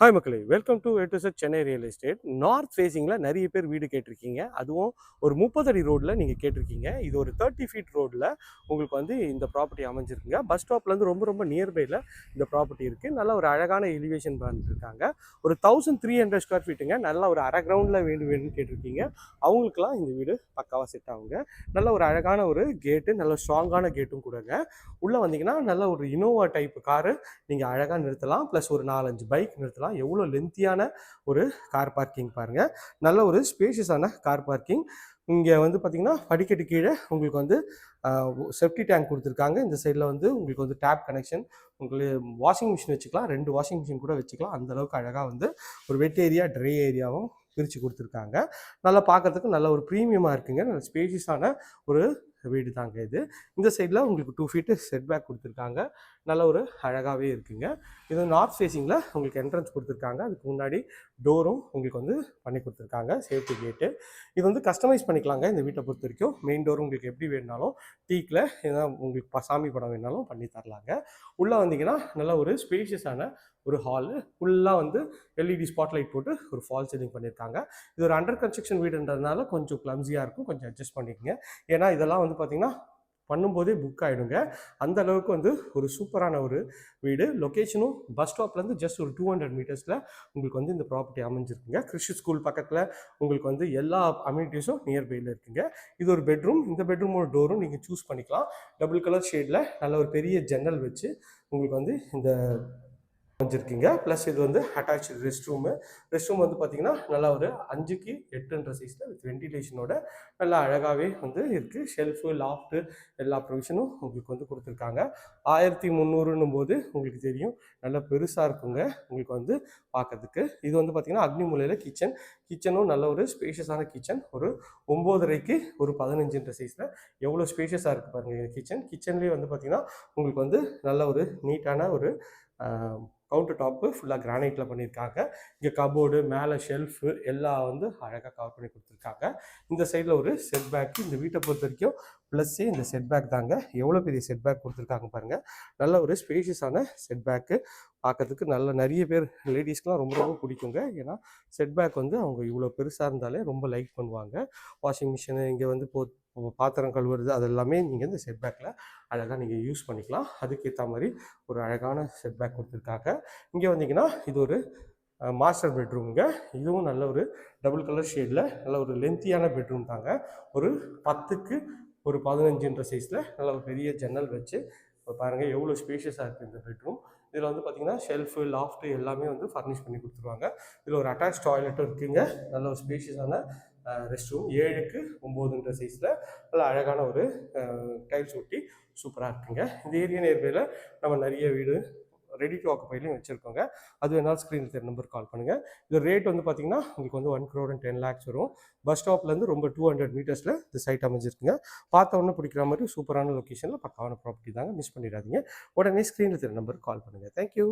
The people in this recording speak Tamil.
ஹாய் மக்களே. Welcome to A to Z Chennai real estate north ஃபேஸிங்கில் நிறைய பேர் வீடு கேட்டிருக்கீங்க. அதுவும் ஒரு முப்பதடி ரோட்டில் நீங்கள் கேட்டிருக்கீங்க. இது ஒரு தேர்ட்டி ஃபீட் ரோட்டில் உங்களுக்கு வந்து இந்த ப்ராப்பர்ட்டி அமைஞ்சிருக்குங்க. பஸ் ஸ்டாப்லேருந்து ரொம்ப ரொம்ப நியர்பையில் இந்த ப்ராப்பர்ட்டி இருக்குது நல்ல ஒரு அழகான எலிவேஷன் பண்ணிருக்காங்க. ஒரு தௌசண்ட் த்ரீ ஹண்ட்ரட் ஸ்கொயர் ஃபீட்டுங்க நல்ல ஒரு அரை கிரவுண்டில் வேணும் வேணும்னு கேட்டிருக்கீங்க. அவங்களுக்குலாம் இந்த வீடு பக்காவாக செட் ஆகுங்க. நல்ல ஒரு அழகான ஒரு கேட்டு நல்ல ஸ்ட்ராங்கான கேட்டும் கூடங்க. உள்ளே வந்தீங்கன்னா நல்ல ஒரு இனோவா டைப் காரு நீங்கள் அழகாக நிறுத்தலாம். ப்ளஸ் ஒரு நாலஞ்சு பைக் நிறுத்தலாம். எவ்வளோ லென்த்தியான ஒரு கார் பார்க்கிங் பாருங்கள் நல்ல ஒரு ஸ்பேஷியஸான கார் பார்க்கிங் இங்கே வந்து பார்த்திங்கன்னா படிக்கட்டு கீழே உங்களுக்கு வந்து செப்டி டேங்க் கொடுத்துருக்காங்க. இந்த சைடில் வந்து உங்களுக்கு வந்து டேப் கனெக்ஷன் உங்களுக்கு வாஷிங் மிஷின் வச்சுக்கலாம். ரெண்டு வாஷிங் மிஷின் கூட வச்சுக்கலாம். அந்த அளவுக்கு அழகாக வந்து ஒரு வெட் ஏரியா ட்ரை ஏரியாவும் பிரித்து கொடுத்துருக்காங்க. நல்லா பார்க்கறதுக்கு நல்ல ஒரு ப்ரீமியமாக இருக்குங்க. நல்ல ஸ்பேஷியஸான ஒரு வீடு தாங்க இது. இந்த சைடில் உங்களுக்கு டூ ஃபீட்டு செட் பேக் கொடுத்துருக்காங்க. நல்ல ஒரு அழகாகவே இருக்குங்க. இது நார்த் ஃபேஸிங்கில் உங்களுக்கு என்ட்ரன்ஸ் கொடுத்துருக்காங்க. அதுக்கு முன்னாடி டோரும் உங்களுக்கு வந்து பண்ணி கொடுத்துருக்காங்க சேஃப்டி கேட்டு. இது வந்து கஸ்டமைஸ் பண்ணிக்கலாங்க இந்த வீட்டை பொறுத்த வரைக்கும். மெயின் டோர் உங்களுக்கு எப்படி வேணுனாலும் டீக்கில் ஏதாவது உங்களுக்கு சாமி படம் வேணாலும் பண்ணி தரலாங்க. உள்ளே வந்தீங்கன்னா நல்ல ஒரு ஸ்பேஷியஸான ஒரு ஹாலு ஃபுல்லாக வந்து எல்இடி ஸ்பாட்லைட் போட்டு ஒரு ஃபால் சீலிங் பண்ணியிருக்காங்க. இது ஒரு அண்டர் கன்ஸ்ட்ரக்ஷன் வீடுன்றதுனால கொஞ்சம் கிளம்ஸியாக இருக்கும். கொஞ்சம் அட்ஜஸ்ட் பண்ணிக்கங்க. ஏன்னா இதெல்லாம் வந்து பார்த்திங்கன்னா பண்ணும்போதே புக் ஆகிடுங்க அந்த அளவுக்கு வந்து ஒரு சூப்பரான ஒரு வீடு. லொக்கேஷனும் பஸ் ஸ்டாப்லேருந்து ஜஸ்ட் ஒரு டூ ஹண்ட்ரட் மீட்டர்ஸில் உங்களுக்கு வந்து இந்த ப்ராப்பர்ட்டி அமைஞ்சிருக்குங்க. கிறிஸ்டி ஸ்கூல் பக்கத்தில் உங்களுக்கு வந்து எல்லா அம்யூனிட்டிஸும் நியர்பையில் இருக்குங்க. இது ஒரு பெட்ரூம் இந்த பெட்ரூமோட டோரும் நீங்கள் சூஸ் பண்ணிக்கலாம். டபுள் கலர் ஷேடில் நல்ல ஒரு பெரிய ஜன்னல் வச்சு உங்களுக்கு வந்து இந்த அமைஞ்சிருக்கீங்க. ப்ளஸ் இது வந்து attach rest room rest room வந்து பார்த்தீங்கன்னா நல்லா ஒரு அஞ்சுக்கு எட்டுன்ற சைஸில் வித் வென்டிலேஷனோட நல்லா அழகாகவே வந்து இருக்குது ஷெல்ஃபு லாஃப்ட்டு எல்லா ப்ரொவிஷனும் உங்களுக்கு வந்து கொடுத்துருக்காங்க. ஆயிரத்தி முந்நூறுன்னும் போது உங்களுக்கு தெரியும். நல்லா பெருசாக இருக்குங்க உங்களுக்கு வந்து பார்க்கறதுக்கு இது வந்து பார்த்திங்கன்னா அக்னிமூலையில் கிச்சன் கிச்சனும் நல்ல ஒரு ஸ்பேஷியஸான கிச்சன் ஒரு ஒம்போதரைக்கு ஒரு பதினஞ்சுன்ற சைஸில் எவ்வளோ ஸ்பேஷியஸாக இருக்குது பாருங்கள் கிச்சன் கிச்சன்லேயே வந்து பார்த்திங்கன்னா உங்களுக்கு வந்து நல்ல ஒரு நீட்டான ஒரு கவுண்டர் டாப்பு ஃபுல்லாக கிரானைட்டில் பண்ணியிருக்காங்க. இங்கே கபோர்டு மேலே ஷெல்ஃபு எல்லாம் வந்து அழகாக கவர் பண்ணி கொடுத்துருக்காங்க. இந்த சைடில் ஒரு செட் பேக்கு இந்த வீட்டை பொறுத்த வரைக்கும் ப்ளஸ்ஸே இந்த செட் பேக் தாங்க. எவ்வளோ பெரிய செட் பேக் கொடுத்துருக்காங்க பாருங்கள் நல்ல ஒரு ஸ்பேஷியஸான செட் பேக்கு பார்க்கறதுக்கு நல்ல நிறைய பேர் லேடிஸ்க்கெலாம் ரொம்ப ரொம்ப பிடிக்குங்க. ஏன்னா செட் பேக் வந்து அவங்க இவ்வளோ பெருசாக இருந்தாலே ரொம்ப லைக் பண்ணுவாங்க. வாஷிங் மிஷினு இங்கே வந்து போ பாத்திரம் கழுவுறது அது எல்லாமே நீங்கள் இந்த செட் பேக்கில் அழகாக நீங்கள் யூஸ் பண்ணிக்கலாம். அதுக்கேற்ற மாதிரி ஒரு அழகான செட் பேக் கொடுத்துருக்காங்க. இங்கே வந்தீங்கன்னா இது ஒரு மாஸ்டர் பெட்ரூமுங்க இதுவும் நல்ல ஒரு டபுள் கலர் ஷேடில் நல்ல ஒரு லென்த்தியான பெட்ரூம் தாங்க. ஒரு பத்துக்கு ஒரு பதினஞ்சுன்ற சைஸில் நல்ல ஒரு பெரிய ஜன்னல் வச்சு இப்போ பாருங்கள் எவ்வளோ ஸ்பேஷியஸாக இருக்குது இந்த பெட்ரூம் இதில் வந்து பார்த்திங்கன்னா ஷெல்ஃபு லாஃப்ட்டு எல்லாமே வந்து ஃபர்னிஷ் பண்ணி கொடுத்துருவாங்க. இதில் ஒரு அட்டாச் டாய்லெட்டும் இருக்குங்க. நல்ல ஒரு ஸ்பேஷியஸான ரெஸ்ட் ரூம் ஏழுக்கு ஒம்போதுன்ற சைஸில் நல்ல அழகான ஒரு டைல்ஸ் ஒட்டி சூப்பராக இருக்குங்க. இந்த ஏரியா நேர்மையில் நம்ம நிறைய வீடு ரெடி டு ஆக்குப்பைலையும் வச்சுருக்கோங்க. அது வேணாலும் ஸ்க்ரீனில் தெரிய நம்பர் கால் பண்ணுங்கள் இது ரேட் வந்து பார்த்தீங்கன்னா உங்களுக்கு வந்து one crore and ten lakhs வரும். பஸ் ஸ்டாப்லேருந்து ரொம்ப டூ ஹண்ட்ரட் மீட்டர்ஸில் இந்த சைட் அமைஞ்சிருக்குங்க. பார்த்த உடனே பிடிக்கிற மாதிரி சூப்பரான லொக்கேஷனில் பக்காவான ப்ராப்பர்ட்டி தாங்க மிஸ் பண்ணிடாதீங்க. உடனே ஸ்க்ரீனில் தெரிய நம்பர் கால் பண்ணுங்கள் தேங்க்யூ